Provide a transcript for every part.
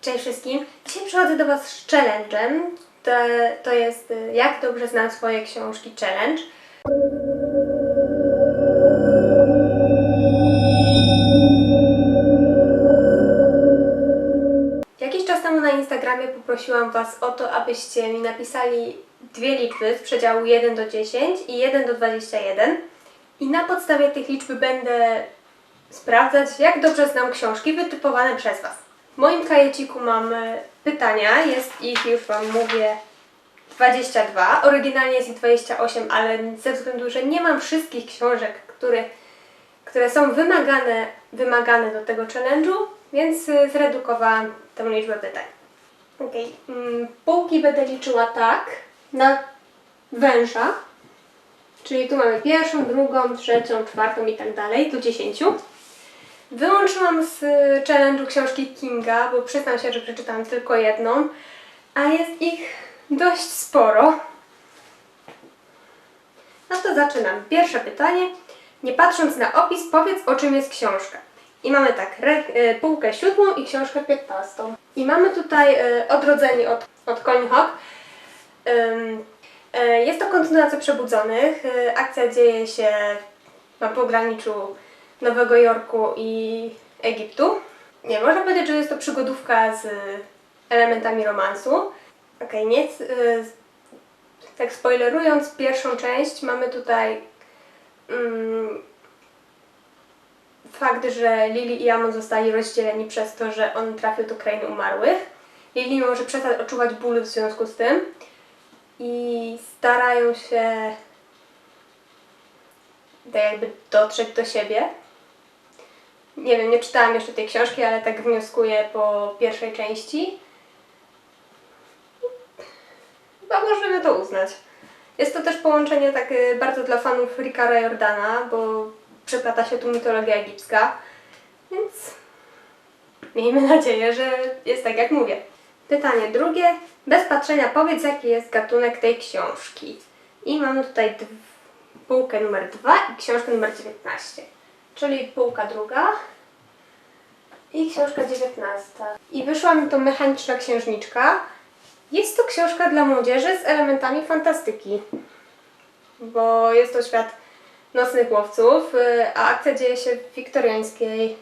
Cześć wszystkim. Dzisiaj przychodzę do Was z challenge'em. To, to jest y, jak dobrze znam swoje książki challenge. Jakiś czas temu na Instagramie poprosiłam Was o to, abyście mi napisali dwie liczby z przedziału 1 do 10 i 1 do 21. I na podstawie tych liczb będę sprawdzać, jak dobrze znam książki wytypowane przez Was. W moim kajeciku mam e, pytania, jest ich, już Wam mówię, 22. Oryginalnie jest ich 28, ale ze względu, że nie mam wszystkich książek, które, które są wymagane, wymagane do tego challenge'u, więc y, zredukowałam tę liczbę pytań. Okej, mm, półki będę liczyła tak, na węża, czyli tu mamy pierwszą, drugą, trzecią, czwartą i tak dalej, do 10. Wyłączyłam z y, challenge'u książki Kinga, bo przyznam się, że przeczytałam tylko jedną, a jest ich dość sporo. No to zaczynam. Pierwsze pytanie. Nie patrząc na opis, powiedz o czym jest książka. I mamy tak, y, półkę siódmą i książkę piętnastą. I mamy tutaj y, odrodzeni od, od Colin y, jest to kontynuacja Przebudzonych. Akcja dzieje się na pograniczu Nowego Jorku i Egiptu. Nie, można powiedzieć, że jest to przygodówka z elementami romansu. Okej, nie. y, tak spoilerując pierwszą część, mamy tutaj mm, fakt, że Lily i Amon zostali rozdzieleni przez to, że on trafił do krainy umarłych. Lily może przestać odczuwać ból w związku z tym i starają się tak jakby dotrzeć do siebie. Nie wiem, nie czytałam jeszcze tej książki, ale tak wnioskuję po pierwszej części. Chyba możemy to uznać. Jest to też połączenie tak y, bardzo dla fanów Ricara Jordana, bo przeplata się tu mitologia egipska, więc miejmy nadzieję, że jest tak jak mówię. Pytanie drugie. Bez patrzenia powiedz, jaki jest gatunek tej książki. I mamy tutaj półkę numer 2 i książkę numer 19. Czyli półka druga i książka 19. I wyszła mi to mechaniczna księżniczka. Jest to książka dla młodzieży z elementami fantastyki, bo jest to świat nocnych łowców, a akcja dzieje się w wiktoriańskiej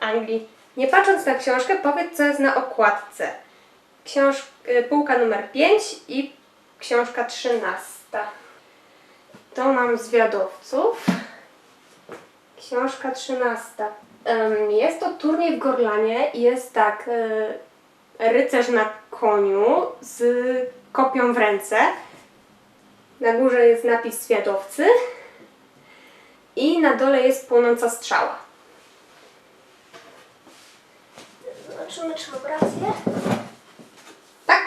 Anglii. Nie patrząc na książkę, powiedz, co jest na okładce. Książ... y, Półka numer 5 i książka 13. To mam zwiadowców. Książka 13. Em, Jest to turniej w Gorlanie i jest tak, e, rycerz na koniu z kopią w ręce. Na górze jest napis zwiadowcy i na dole jest płonąca strzała. Zobaczymy, czy mam rację. Tak,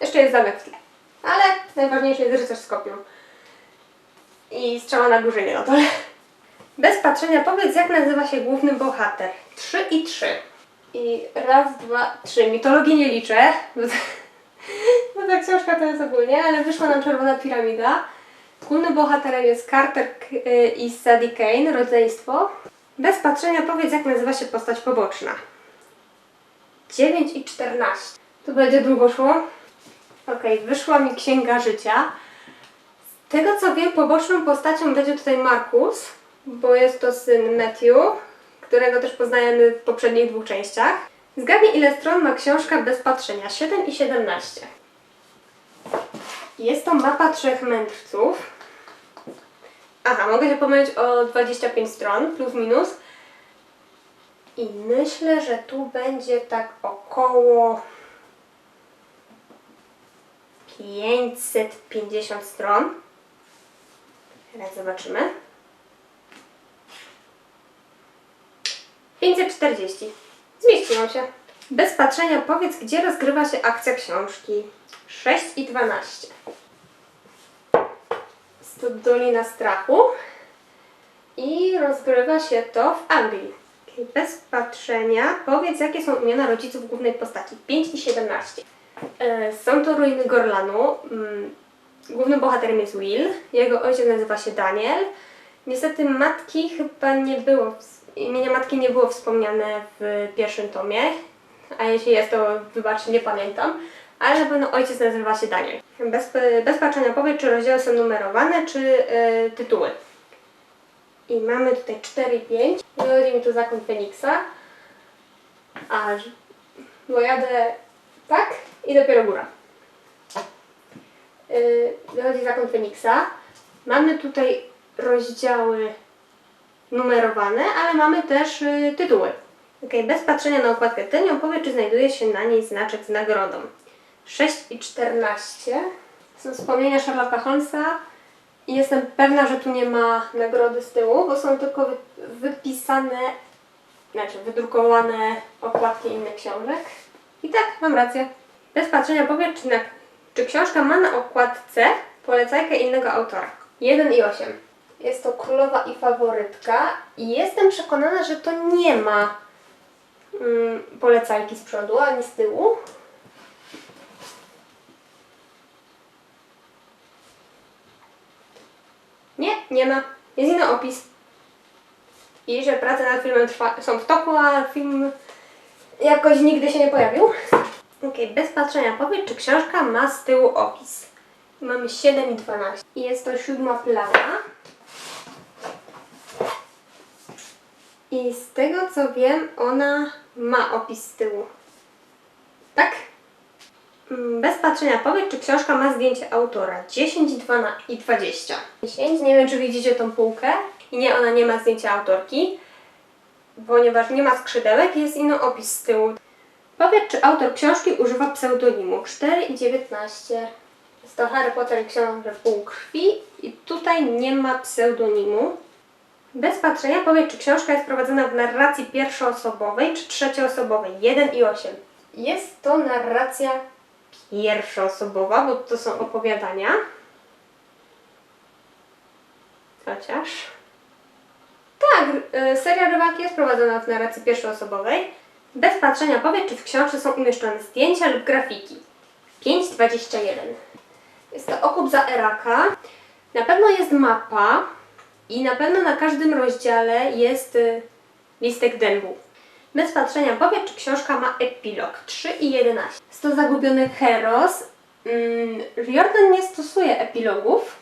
jeszcze jest zamek w tle. Ale najważniejszy jest rycerz z kopią. I strzała na górze, nie na dole. Bez patrzenia powiedz, jak nazywa się główny bohater. Trzy i trzy. I raz, dwa, trzy. Mitologii nie liczę, bo, ta książka to jest ogólnie, ale wyszła nam Czerwona Piramida. Głównym bohaterem jest Carter i Sadie Kane, rodzeństwo. Bez patrzenia powiedz, jak nazywa się postać poboczna. 9 i 14. Tu będzie długo szło. Okej, wyszła mi Księga Życia. Z tego co wiem, poboczną postacią będzie tutaj Markus, bo jest to syn Matthew, którego też poznajemy w poprzednich dwóch częściach. Zgadnij ile stron ma książka bez patrzenia. 7 i 17. Jest to mapa trzech mędrców. Aha, mogę się pomylić o 25 stron, plus minus. I myślę, że tu będzie tak około 550 stron. Teraz zobaczymy. 540. Zmieściło się. Bez patrzenia powiedz, gdzie rozgrywa się akcja książki. 6 i 12. Jest to Dolina Strachu. I rozgrywa się to w Anglii. Bez patrzenia powiedz, jakie są imiona rodziców głównej postaci. 5 i 17. E, Są to ruiny Gorlanu. Mm, Głównym bohaterem jest Will. Jego ojciec nazywa się Daniel. Niestety matki chyba nie było, ws- imienia matki nie było wspomniane w pierwszym tomie. a jeśli jest, to wybaczcie, nie pamiętam. Ale pewno ojciec nazywa się Daniel. Bez, bez patrzenia powiedz, czy rozdziały są numerowane, czy y, tytuły. I mamy tutaj 4 i 5. Wychodzi mi tu zakon Feniksa. Aż. Bo jadę tak i dopiero góra. Yy, wychodzi zakon Feniksa. Mamy tutaj rozdziały numerowane, ale mamy też y, tytuły. Ok, bez patrzenia na okładkę Tyni opowie, czy znajduje się na niej znaczek z nagrodą. 6 i 14 są wspomnienia Sherlocka Holmesa i jestem pewna, że tu nie ma nagrody z tyłu, bo są tylko wy- wypisane, znaczy wydrukowane okładki innych książek. I tak, mam rację. Bez patrzenia powiedz, czy, na, czy książka ma na okładce polecajkę innego autora. 1 i 8. Jest to królowa i faworytka i jestem przekonana, że to nie ma mm, polecajki z przodu ani z tyłu. Nie, nie ma. Jest inny opis. I że prace nad filmem trwa, są w toku, a film jakoś nigdy się nie pojawił. Okej, bez patrzenia powiedz, czy książka ma z tyłu opis. Mamy 7 i 12. I jest to siódma plana. I z tego co wiem, ona ma opis z tyłu. Tak? Mm, Bez patrzenia powiedz, czy książka ma zdjęcie autora. 10 i 12 i 20. 10. Nie wiem, czy widzicie tą półkę. I nie, ona nie ma zdjęcia autorki, ponieważ nie ma skrzydełek jest inny opis z tyłu. Powiedz, czy autor książki używa pseudonimu. 4 i 19. Jest to Harry Potter i Książę Półkrwi i tutaj nie ma pseudonimu. Bez patrzenia powiedz, czy książka jest prowadzona w narracji pierwszoosobowej czy trzecioosobowej. 1 i 8. Jest to narracja pierwszoosobowa, bo to są opowiadania. Chociaż. Tak, y, seria Rybaki jest prowadzona w narracji pierwszoosobowej. Bez patrzenia powiedz, czy w książce są umieszczone zdjęcia lub grafiki. 5.21. Jest to okup za Eraka. Na pewno jest mapa i na pewno na każdym rozdziale jest y, listek dębu. Bez patrzenia powiedz, czy książka ma epilog. 3 i 11. Jest to zagubiony Heros. Mm, Riordan nie stosuje epilogów.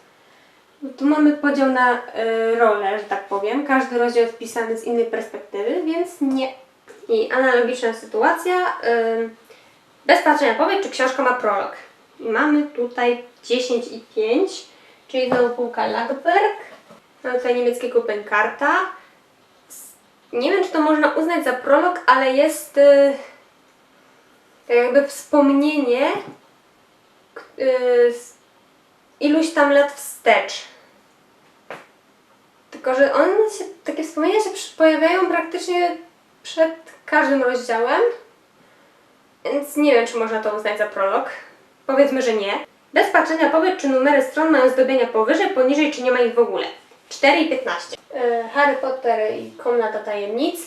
Tu mamy podział na y, że tak powiem. Każdy rozdział jest z innej perspektywy, więc nie. I analogiczna sytuacja. Y, bez patrzenia powiedz, czy książka ma prolog. I mamy tutaj 10 i 5, czyli znowu półka Lagerberg. Mamy tutaj niemieckiego Benkarta. Nie wiem, czy to można uznać za prolog, ale jest y, jakby wspomnienie y, iluś tam lat wstecz. Tylko, że one się, takie wspomnienia się pojawiają praktycznie przed każdym rozdziałem. Więc nie wiem, czy można to uznać za prolog. Powiedzmy, że nie. Bez patrzenia powiedz, czy numery stron mają zdobienia powyżej, poniżej, czy nie ma ich w ogóle. 4 i 15. E, Harry Potter i Komnata Tajemnic.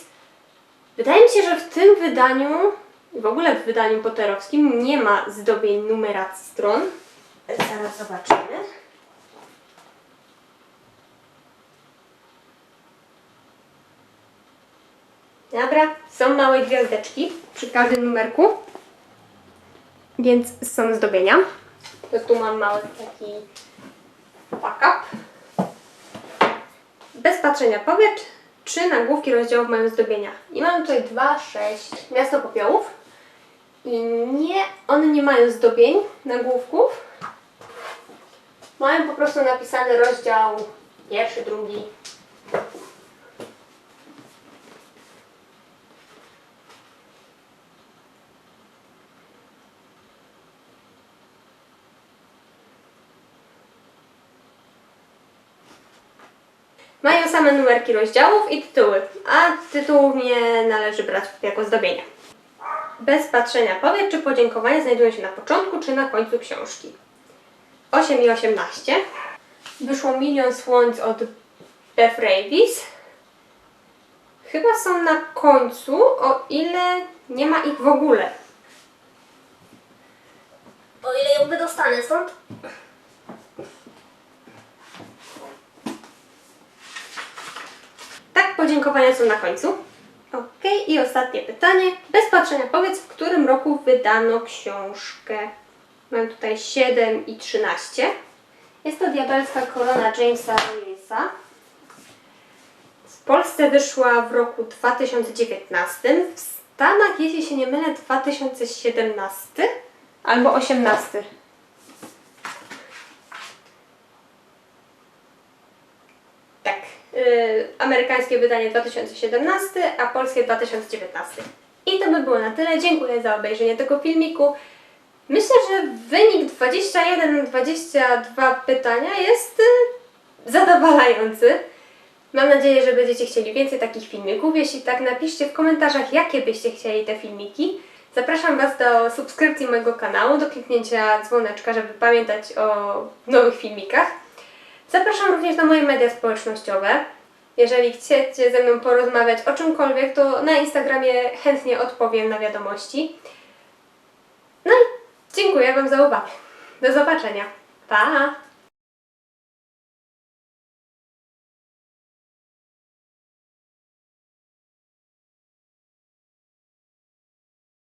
Wydaje mi się, że w tym wydaniu, w ogóle w wydaniu potterowskim, nie ma zdobień numeracji stron. Zaraz zobaczymy. Dobra, są małe gwiazdeczki przy każdym numerku, więc są zdobienia. To tu mam mały taki backup. Bez patrzenia powiedz, czy nagłówki rozdziałów mają zdobienia. I mamy tutaj 2, 6, miasto popiołów. I nie, one nie mają zdobień nagłówków. Mają po prostu napisany rozdział pierwszy, drugi. Mają same numerki rozdziałów i tytuły, a tytułów nie należy brać jako zdobienia. Bez patrzenia powiedz, czy podziękowania znajdują się na początku, czy na końcu książki. 8 i 18. Wyszło Milion Słońc od Beth Ravis. Chyba są na końcu, o ile nie ma ich w ogóle. O ile ją wydostanę stąd. Podziękowania są na końcu. Ok, i ostatnie pytanie. Bez patrzenia powiedz, w którym roku wydano książkę. Mam tutaj 7 i 13. Jest to Diabelska Korona Jamesa Roysa. W Polsce wyszła w roku 2019. W Stanach, jeśli się nie mylę, 2017 albo 18. Tak. Yy, amerykańskie wydanie 2017, a polskie 2019. I to by było na tyle. Dziękuję za obejrzenie tego filmiku. Myślę, że wynik 21 na 22 pytania jest y, zadowalający. Mam nadzieję, że będziecie chcieli więcej takich filmików. Jeśli tak, napiszcie w komentarzach, jakie byście chcieli te filmiki. Zapraszam Was do subskrypcji mojego kanału, do kliknięcia dzwoneczka, żeby pamiętać o nowych filmikach. Zapraszam również na moje media społecznościowe. Jeżeli chcecie ze mną porozmawiać o czymkolwiek, to na Instagramie chętnie odpowiem na wiadomości. No i dziękuję Wam za uwagę. Do zobaczenia. Pa!